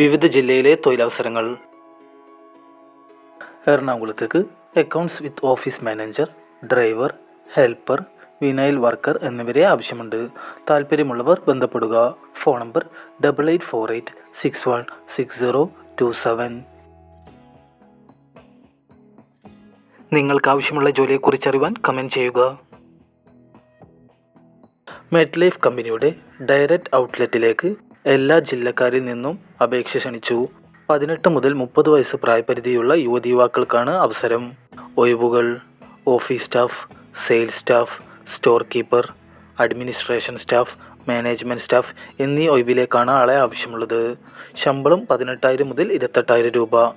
വിവിധ ജില്ലയിലെ തൊഴിലവസരങ്ങൾ. എറണാകുളത്തേക്ക് accounts with office manager driver helper vinyl worker എന്നിവരെ ആവശ്യമുണ്ട്. താല്പര്യമുള്ളവർ ബന്ധപ്പെടുക. Phone number double eight four eight six one six zero two seven നിങ്ങൾക്ക് ആവശ്യമുള്ള ജോലിയെക്കുറിച്ച് അറിയുവാൻ കമന്റ് ചെയ്യുക. മെഡ് ലൈഫ് കമ്പനിയുടെ ഡയറക്റ്റ് ഔട്ട്ലെറ്റിലേക്ക് എല്ലാ ജില്ലക്കാരിൽ നിന്നും അപേക്ഷ ക്ഷണിച്ചു. പതിനെട്ട് മുതൽ മുപ്പത് വയസ്സ് പ്രായപരിധിയുള്ള യുവതി യുവാക്കൾക്കാണ് അവസരം. ഒഴിവുകൾ office staff sales staff store keeper administration staff management staff എന്നീ ഒഴിവിലേക്കാണ് ആളെ ആവശ്യമുള്ളത്. ശമ്പളം പതിനെട്ടായിരം മുതൽ ഇരുപത്തെട്ടായിരം രൂപ.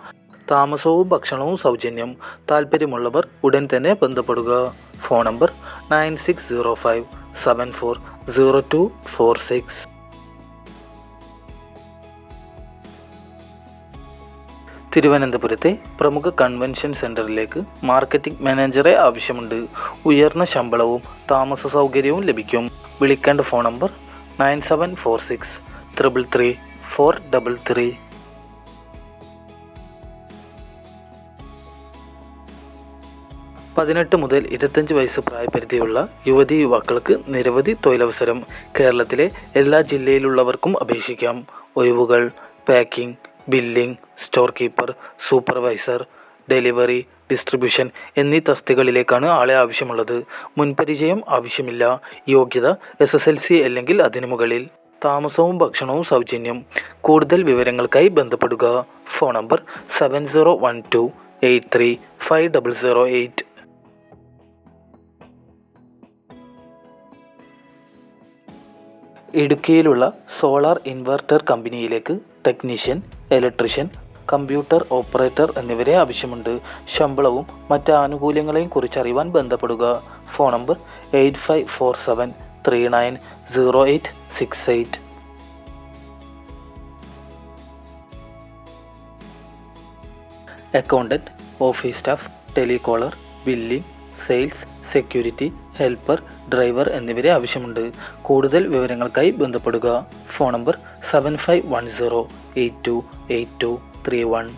താമസവും ഭക്ഷണവും സൗജന്യം. താല്പര്യമുള്ളവർ ഉടൻ തന്നെ ബന്ധപ്പെടുക. Phone number nine six zero five seven four zero two four six. തിരുവനന്തപുരത്തെ പ്രമുഖ കൺവെൻഷൻ സെന്ററിലേക്ക് മാർക്കറ്റിംഗ് മാനേജറെ ആവശ്യമുണ്ട്. ഉയർന്ന ശമ്പളവും താമസ സൗകര്യവും ലഭിക്കും. വിളിക്കേണ്ട phone number nine seven four six triple three four double three പതിനെട്ട് മുതൽ ഇരുപത്തഞ്ച് വയസ്സ് പ്രായപരിധിയുള്ള യുവതി യുവാക്കൾക്ക് നിരവധി തൊഴിലവസരം കേരളത്തിലെ എല്ലാ ജില്ലയിലുള്ളവർക്കും അപേക്ഷിക്കാം. ഒഴിവുകൾ packing billing store keeper supervisor delivery distribution എന്നീ തസ്തികകളിലേക്കാണ് ആളെ ആവശ്യമുള്ളത്. മുൻപരിചയം ആവശ്യമില്ല. യോഗ്യത എസ് എസ് എൽ സി അല്ലെങ്കിൽ അതിനു മുകളിൽ. താമസവും ഭക്ഷണവും സൗജന്യം. കൂടുതൽ വിവരങ്ങൾക്കായി ബന്ധപ്പെടുക. Phone number seven zero one two eight three five double zero eight ഇടുക്കിയിലുള്ള solar inverter കമ്പനിയിലേക്ക് ടെക്നീഷ്യൻ ഇലക്ട്രീഷ്യൻ കമ്പ്യൂട്ടർ ഓപ്പറേറ്റർ എന്നിവരെ ആവശ്യമുണ്ട്. ശമ്പളവും മറ്റ് ആനുകൂല്യങ്ങളെയും കുറിച്ച് അറിയുവാൻ ബന്ധപ്പെടുക. Phone number eight five four seven three nine zero eight six eight. Accountant office staff telecaller billing sales security helper driver എന്നിവരെ ആവശ്യമുണ്ട്. കൂടുതൽ വിവരങ്ങൾക്കായി ബന്ധപ്പെടുക. Phone number seven five one zero eight two eight two three one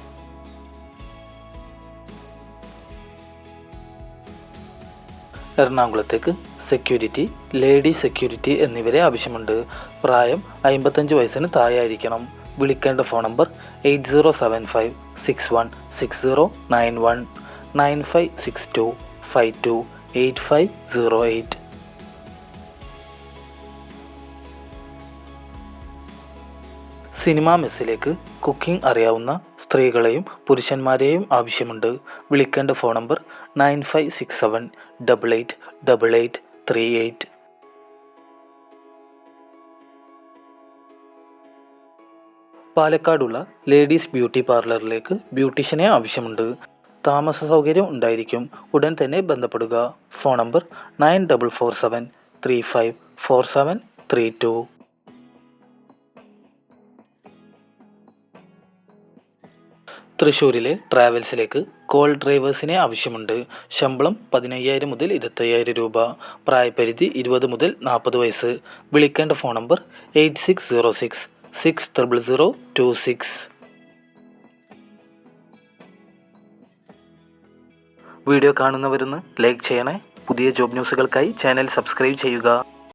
എറണാകുളത്തേക്ക് security lady security എന്നിവരെ ആവശ്യമുണ്ട്. പ്രായം അമ്പത്തഞ്ച് വയസ്സിന് താഴെയായിരിക്കണം. വിളിക്കേണ്ട phone number eight zero seven five six one six zero nine one nine five six two five two eight five zero eight cinema മെസ്സിലേക്ക് cooking അറിയാവുന്ന സ്ത്രീകളെയും പുരുഷന്മാരെയും ആവശ്യമുണ്ട്. വിളിക്കേണ്ട phone number nine five six seven double eight double eight three eight പാലക്കാടുള്ള ladies beauty പാർലറിലേക്ക് ബ്യൂട്ടീഷ്യനെ ആവശ്യമുണ്ട്. താമസ സൗകര്യം ഉണ്ടായിരിക്കും. ഉടൻ തന്നെ ബന്ധപ്പെടുക. Phone number nine double four seven three five four seven three two. തൃശ്ശൂരിലെ ട്രാവൽസിലേക്ക് കോൾ ഡ്രൈവേഴ്സിനെ ആവശ്യമുണ്ട്. ശമ്പളം പതിനയ്യായിരം മുതൽ ഇരുപത്തയ്യായിരം രൂപ. പ്രായപരിധി ഇരുപത് മുതൽ നാൽപ്പത് വയസ്സ്. വിളിക്കേണ്ട phone number eight six zero six six triple zero two six. Video കാണുന്നവരൊന്ന് like ചെയ്യണേ. പുതിയ ജോബ് ന്യൂസുകൾക്കായി ചാനൽ സബ്സ്ക്രൈബ് ചെയ്യുക.